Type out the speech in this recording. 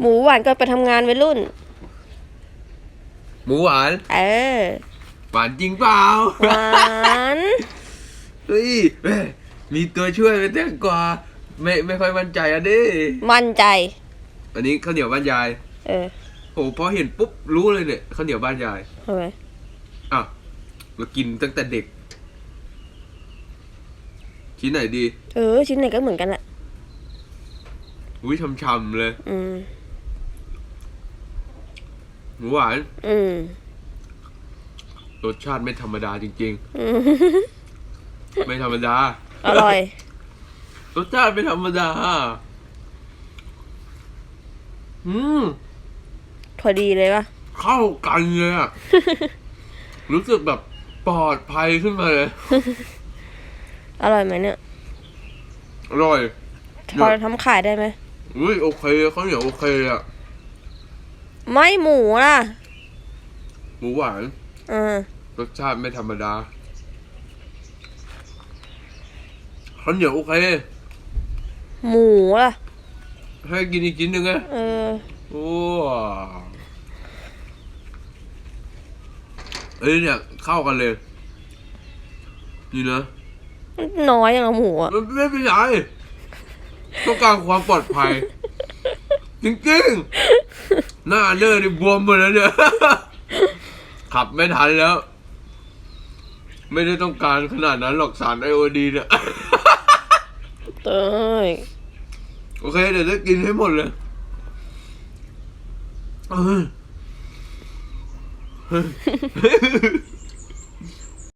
หมูหวานก็ไปทำงานวัยรุ่น หมูหวาน เออ หวานจริงเปล่าหวานเฮ้ยแม่มีตัวช่วยไปแตงกวาไม่ไม่ค่อยมั่นใจอะดิมั่นใจ อันนี้ข้าวเหนียวบ้านยาย เออโอ้พอเห็นปุ๊บรู้เลยเนี่ยข้าวเหนียวบ้านยายทำไมอะเรากินตั้งแต่เด็ก ชิ้นไหนดี เออ ชิ้นไหนก็เหมือนกันแหละอุ้ยช่ำๆเลย อืม หมูหวานอืมรสชาติไม่ธรรมดาจริง อืมๆ ไม่ธรรมดา อร่อย รสชาติไม่ธรรมดา อืม พอดีเลยปะเข้ากันเลยอะ รู้สึกแบบปลอดภัยขึ้นมาเลย อร่อยไหมเนี่ยอร่อย พอทำขายได้ไหม อุ้ยโอเคข้าวเหนียวโอเคอะ ไม่หมูล่ะ หมูหวานเออรสชาติไม่ธรรมดาข้าวเหนียวโอเค หมูล่ะ ให้กินอีกชิ้นหนึ่งไงเออ โอ้เอ้ยเนี่ย เข้ากันเลย นี่นะน้อยอย่างกับหมูอะ มันไม่เป็นไรต้องการความปลอดภัย จริงๆ หน้าเนอร์นี่บวมหมดแล้วเนี่ย ขับไม่ทันแล้ว ไม่ได้ต้องการขนาดนั้นหรอกสารไอโอดีเนี่ยเต้ยโอเค เดี๋ยวจะกินให้หมดเลยเออ